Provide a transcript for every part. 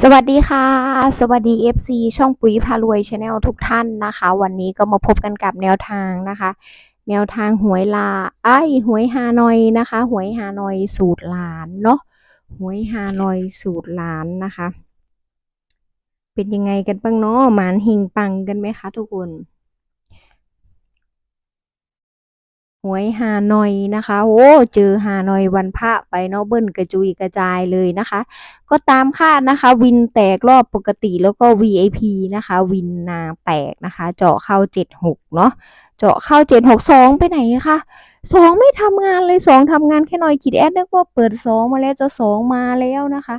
สวัสดีค่ะ สวัสดี FC ช่องปุ๋ยพารวยชาแนลทุกท่านนะคะ วันนี้ก็มาพบกันกับแนวทางนะคะ แนวทางหวยลาไอ้หวยฮานอยนะคะ หวยฮานอยสูตรหลานเนาะหวยฮานอยสูตรหลานนะคะ เป็นยังไงกันบ้างเนาะหมานหิงปังกันไหมคะทุกคน หวยฮานอยนะคะโอ้เจอฮานอยวันพระไปเนาะเบิ้ลกระจุยกระจายเลยนะคะ ก็ตามคาดนะคะ วินแตกรอบปกติแล้วก็ VIP นะคะ วินนางแตกนะคะ เจาะเข้า 76 เนาะเจาะเข้า 762 ไปไหนคะสองไม่ทำงานเลยสองทำงานแค่หน่อยคิดแอดนึกว่าเปิดสองมาแล้วจะสองมาแล้วนะคะ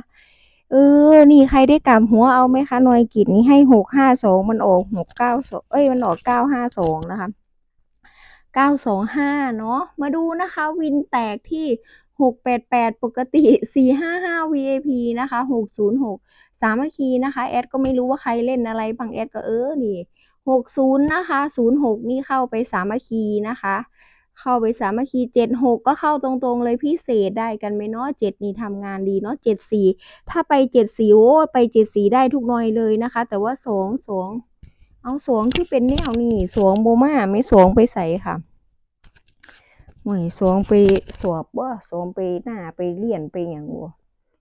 เออ นี่ใครได้กลับหัวเอาไหมคะหน่อยกิจนี่ให้หกห้าสองมันออกหกเก้าสองเอ้ย มันออกเก้าห้าสองนะคะ 925 เนาะมาดูนะคะวินแตกที่ 688 ปกติ 455 VIP นะคะ 606 สามัคคีนะคะ แอดก็ไม่รู้ว่าใครเล่นอะไรบางแอดก็เออ นี่ 60 นะคะ 06 นี่เข้าไปสามัคคีนะคะ เข้าไปสามัคคี 76 ก็เข้าตรงๆเลยพิเศษได้กันไหมเนาะ7 นี่ทำงานดีเนาะ74 ถ้าไป 74 โอ้ไป 74 ได้ทุกหน่อยเลยนะคะ แต่ว่า 2 2 เอาสวงที่เป็นแนวนี่สวงโบมาไม่สวงไปใส่ค่ะหวยสวงไปสวบว่าสวงไปหน้าไปเลี่ยนไปอย่างวัว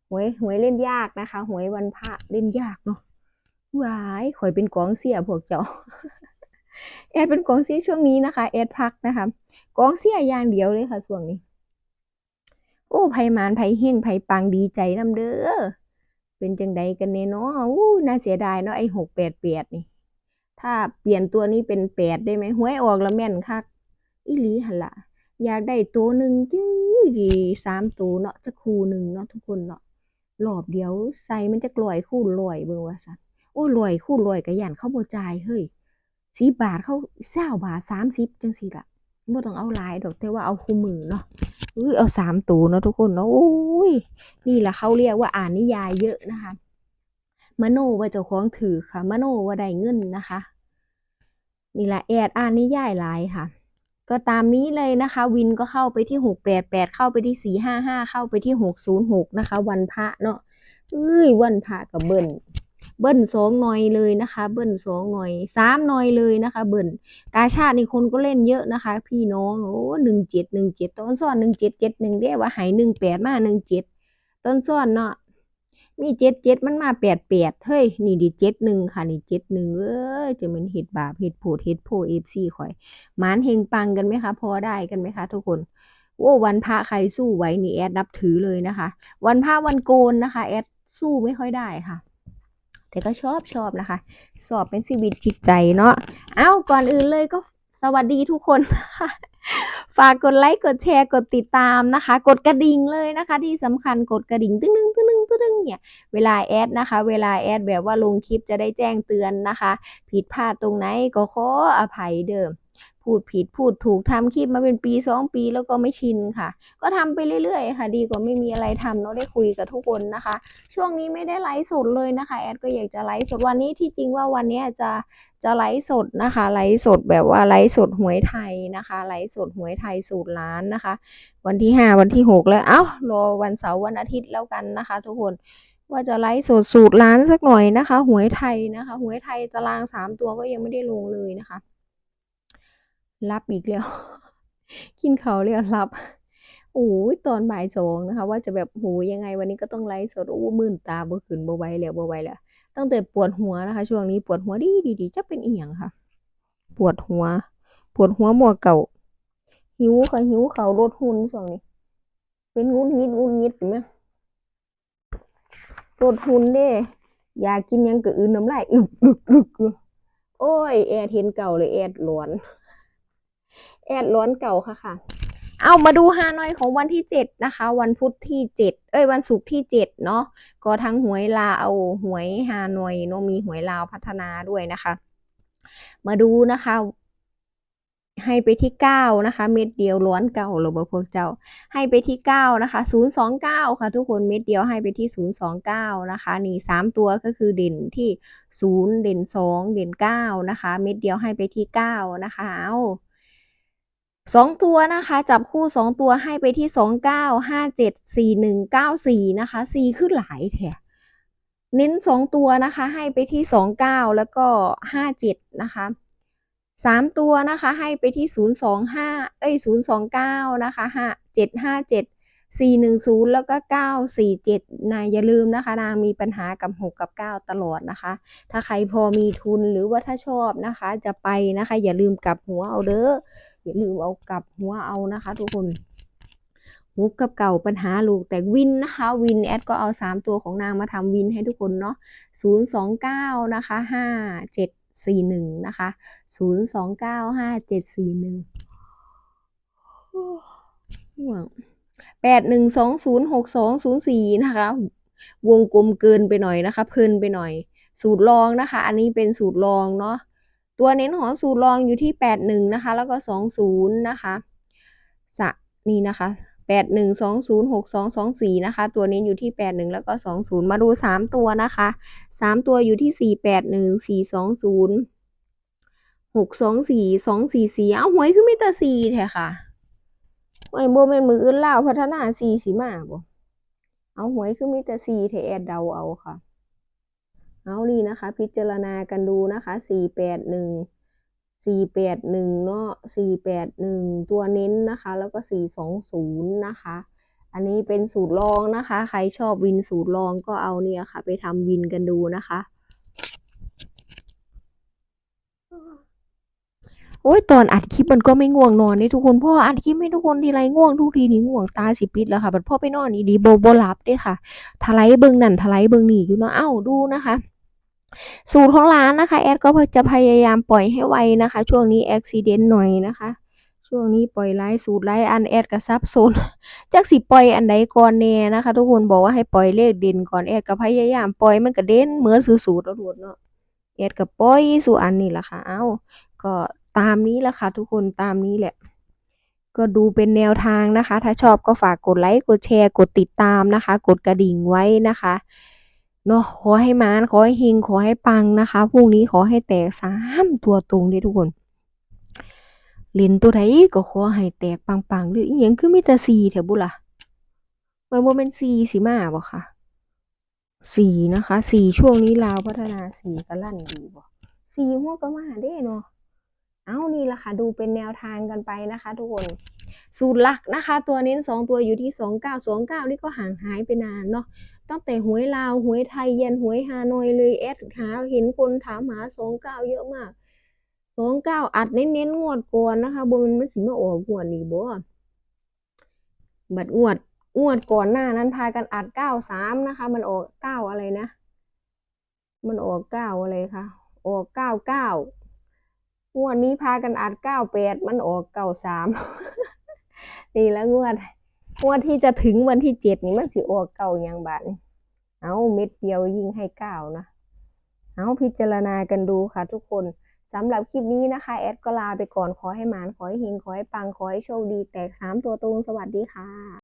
หวยหวยเล่นยากนะคะ หวยวันพระเล่นยากเนาะวายข่อยเป็นกองเสียพวกเจ้าแอดเป็นกองเสียช่วงนี้นะคะแอดพักนะคะกองเสียอย่างเดียวเลยค่ะช่วงนี้ โอ้ไผมานไผเฮงไผปังดีใจนํเด้อเป็นจังใดกันเนเนาะอู้น่าเสียดายเนาะไอ้หกแปดแปดนี่ ถ้าเปลี่ยนตัวนี้เป็นแปดได้ไหมหวยออกแล้วแม่นคักอีหลีหันละอยากได้ตัวหนึ่งจื้อดีสามตัวเนาะจะคู่หนึ่งเนาะทุกคนเนาะรอบเดียวใส่มันจะกลอยคู่ลอยเบิ่งว่าสันโอ้ลอยคู่ลอยกระยันเข้าบจ่ายเฮ้ยสิบาทเขาเศร้าบาทสามสิบจังสิละบ่ต้องเอาลายดอกแต่ว่าเอาคู่มือเนาะเอ้ยเอาสามตัวเนาะทุกคนเนาะโอ้ยนี่แหละเขาเรียกว่าอ่านนิยายเยอะนะคะมโนว่าเจ้าของถือค่ะมโนว่าได้เงินนะคะ นี่แหละแอดอ่านนิยายหลายค่ะ ก็ตามนี้เลยนะคะ วินก็เข้าไปที่หกแปดแปดเข้าไปที่สี่ห้าห้าเข้าไปที่หกศูนย์หกนะคะ วันพระเนาะเอ้ยวันพระกับเบิ้ลเบิ้ลสองหน่อยเลยนะคะ เบิ้ลสองหน่อยสามหน่อยเลยนะคะ เบิ้ลกาชาตินี่คนก็เล่นเยอะนะคะ พี่น้องโอ้หนึ่งเจ็ดหนึ่งเจ็ดต้นซ้อนหนึ่งเจ็ดเจ็ดหนึ่งเรียกว่าหายหนึ่งแปดมาหนึ่งเจ็ดต้นซ้อนเนาะ มีเจ็ดเจ็ดมันมาแปดแปดเฮ้ยนี่ดิเจ็ดหนึ่งค่ะนี่เจ็ดหนึ่งเอ้ยจะเป็นเห็ดบาปเห็ดโผดเห็ดโพเอฟซีข่อยหมานเฮงปังกันไหมคะ พอได้กันไหมคะ ทุกคนโอ้วันพระใครสู้ไหวนี่แอดนับถือเลยนะคะ วันพระวันโกนนะคะ แอดสู้ไม่ค่อยได้ค่ะแต่ก็ชอบชอบนะคะ สอบเป็นชีวิตจิตใจเนาะ เอ้า ก่อนอื่นเลยก็สวัสดีทุกคนนะคะ ฝากกดไลค์กดแชร์กดติดตามนะคะ กดกระดิ่งเลยนะคะ ที่สำคัญกดกระดิ่งตึ้งตึ้งตึ้งตึ้งตึ้งเนี่ยเวลาแอดนะคะ เวลาแอดแบบว่าลงคลิปจะได้แจ้งเตือนนะคะ ผิดพลาดตรงไหนก็ขออภัยเดิม พูดผิดพูดถูกทำคลิปมาเป็นปีสองปีแล้วก็ไม่ชินค่ะ ก็ทำไปเรื่อยๆ ค่ะ ดีกว่าไม่มีอะไรทำเนาะได้คุยกับทุกคนนะคะ ช่วงนี้ไม่ได้ไลฟ์สดเลยนะคะแอดก็อยากจะไลฟ์สดวันนี้ที่จริงว่าวันนี้จะจะไลฟ์สดนะคะไลฟ์สดแบบว่าไลฟ์สดหวยไทยนะคะไลฟ์สดหวยไทยสูตรล้านนะคะ วันที่ห้าวันที่หกแล้วเอ้ารอวันเสาร์วันอาทิตย์แล้วกันนะคะ ทุกคนว่าจะไลฟ์สดสูตรล้านสักหน่อยนะคะ หวยไทยนะคะ หวยไทยตารางสามตัวก็ยังไม่ได้ลงเลยนะคะ รับอีกแล้ว กินเขาวเลยรับโอ้ยตอนบ่ายสองนะคะ ว่าจะแบบโหยังไงวันนี้ก็ต้องไลฟ์สดโอ้มื่นตาบ่ขึ้นบ่ไหวแล้วบ่ไหวแล้วตั้งแต่ปวดหัวนะคะ ช่วงนี้ปวดหัวดีดีดีจะเป็นอีหยังค่ะ ปวดหัว ปวดหัวมัวเก่า หิวค่ะหิวเขาลดหุ่นช่วงนี้ เป็นงุนงิดงุนงิดเห็นไหมลดหุ่นเด้อยากกินยังก็อื่นน้ำลายอึกอึกอึกโอ้ยแอดเห็นเก่าเลยแอดร้อน แอดร้อนเก่าค่ะค่ะ เอามาดูฮานอยของวันที่เจ็ดนะคะ วันพุธที่เจ็ดเอ้ยวันศุกร์ที่เจ็ดเนาะก็ทั้งหวยลาวหวยฮานอยเนาะมีหวยลาวพัฒนาด้วยนะคะ มาดูนะคะ ให้ไปที่เก้านะคะ เม็ดเดียวล้วนเก่าหรือเปล่าพวกเจ้า ให้ไปที่เก้านะคะศูนย์สองเก้าค่ะ ทุกคนเม็ดเดียวให้ไปที่ศูนย์สองเก้านะคะ นี่สามตัวก็คือเด่นที่ศูนย์เด่นสองเด่นเก้านะคะ เม็ดเดียวให้ไปที่เก้านะคะเอา สองตัวนะคะจับคู่สองตัวให้ไปที่สองเก้าห้าเจ็ดสี่หนึ่งเก้าสี่นะคะสี่คือหลายแถะเน้นสองตัวนะคะให้ไปที่สองเก้าแล้วก็ห้าเจ็ดนะคะสามตัวนะคะให้ไปที่ศูนย์สองห้าเอ้ยศูนย์สองเก้านะคะห้าเจ็ดห้าเจ็ดสี่หนึ่งศูนย์แล้วก็เก้าสี่เจ็ดนายอย่าลืมนะคะ นางมีปัญหากับหกกับเก้าตลอดนะคะ ถ้าใครพอมีทุนหรือว่าถ้าชอบนะคะ จะไปนะคะ อย่าลืมกลับหัวเอาเด้อ อย่าลืมเอากลับหัวเอานะคะ ทุกคนฮุกกับเก่าปัญหาลูกแต่วินนะคะ วินแอดก็เอาสามตัวของนางมาทำวินให้ทุกคนเนาะศูนย์สองเก้านะคะห้าเจ็ดสี่หนึ่งนะคะศูนย์สองเก้าห้าเจ็ดสี่หนึ่งแปดหนึ่งสองศูนย์หกสองศูนย์สี่นะคะ วงกลมเกินไปหน่อยนะคะ เพลินไปหน่อย สูตรรองนะคะ อันนี้เป็นสูตรรองเนาะ ตัวเน้นของสูตรรองอยู่ที่แปดหนึ่งนะคะ แล้วก็สองศูนย์นะคะสะนี่นะคะแปดหนึ่งสองศูนย์หกสองสองสี่นะคะ ตัวเนี้อยู่ที่แปดหนึ่งแล้วก็สองศูนย์มาดูสามตัวนะคะสามตัวอยู่ที่สี่แปดหนึ่งสี่สองศูนย์หกสองสี่สองสี่สีเอาหวยคือมิตรสี่แท้ค่ะไอ้โบเมนมืออื่นเล่าพัฒนาสี่สีมาบ่เอาหวยคือมิตรสี่แท้แอดเดาเอาค่ะ เอานี่นะคะ พิจารณากันดูนะคะสี่แปดหนึ่งสี่แปดหนึ่งเนาะสี่แปดหนึ่งตัวเน้นนะคะ แล้วก็สี่สองศูนย์นะคะ อันนี้เป็นสูตรรองนะคะ ใครชอบวินสูตรรองก็เอาเนี่ยค่ะ ไปทำวินกันดูนะคะโอ้ยตอนอัดคลิปมันก็ไม่ง่วงนอนนี่ทุกคนเพราะว่าอัดคลิปให้ทุกคนทีไรง่วงทุกทีนี่ง่วงตาสิปิดแล้วค่ะบัดพ่อไปนอนอีดีโบโบหลับด้วยค่ะทลายเบิงนั่นทลายเบิงนี่อยู่เนาะเอ้าดูนะคะ สูตรของร้านนะคะแอดก็จะพยายามปล่อยให้ไวนะคะ ช่วงนี้อุบิเหตุหน่อยนะคะ ช่วงนี้ปล่อยไลฟ์สูตรไลฟ์อันแอดก็ซับโซนจักสิปล่อยอันใดก่อนแน่นะคะ ทุกคนบอกว่าให้ปล่อยเลขเด่นก่อนแอดก็พยายามปล่อยมันก็เด่นเหมือนสูตรๆแล้วทุกเนาะแอดก็ปล่อยสู่อันนี้ล่ะค่ะเอ้าก็ตามนี้แหละค่ะ ทุกคนตามนี้แหละ ก็ดูเป็นแนวทางนะคะ ถ้าชอบก็ฝากกดไลค์กดแชร์กดติดตามนะคะ กดกระดิ่งไว้นะคะ เนาะขอให้มานขอให้เฮงขอให้ปังนะคะพรุ่งนี้ขอให้แตกสามตัวตรงเด้ทุกคนเล่นตัวใดก็ขอให้แตกปังๆเด้ออีหยังคือมีแต่4แถวบุล่ะมันบ่แม่น4สิมาบ่ค่ะ4นะคะ4ช่วงนี้ลาวพัฒนา4ก็ลั่นดีบ่4หัวก็มาเด้เนาะเอานี่ละค่ะ ดูเป็นแนวทางกันไปนะคะ ทุกคน สูตรหลักนะคะ ตัวเน้นสองตัวอยู่ที่สองเก้าสองเก้านี่ก็ห่างหายไปนานเนาะ ตั้งแต่หวยลาวหวยไทยเยันหวยฮานอยเลยแอดหาเห็นคนถามหาสองเก้าเยอะมากสองเก้าอัดเน้นๆงวดก่อนนะคะบนมันสิมาออกงวดนี้บ่บัดงวดงวดก่อนหน้านั้นพากันอัดเก้าสามนะคะ มันออกเก้าอะไรนะ มันออกเก้าอะไรคะออกเก้าเก้างวดนี้พากันอัดเก้าแปดมันออกเก้าสามนี่แล้วงวด วดที่จะถึงวันที่เจ็ดนี่มันสิออกเก่ายังบาทนี่เอาเม็ดเดียวยิ่งให้เก้านะ เอาพิจารณากันดูค่ะทุกคนสำหรับคลิปนี้นะคะ แอดก็ลาไปก่อนขอให้หมานขอให้เฮงขอให้ปังขอให้โชคดี แตกสามตัวตรงสวัสดีค่ะ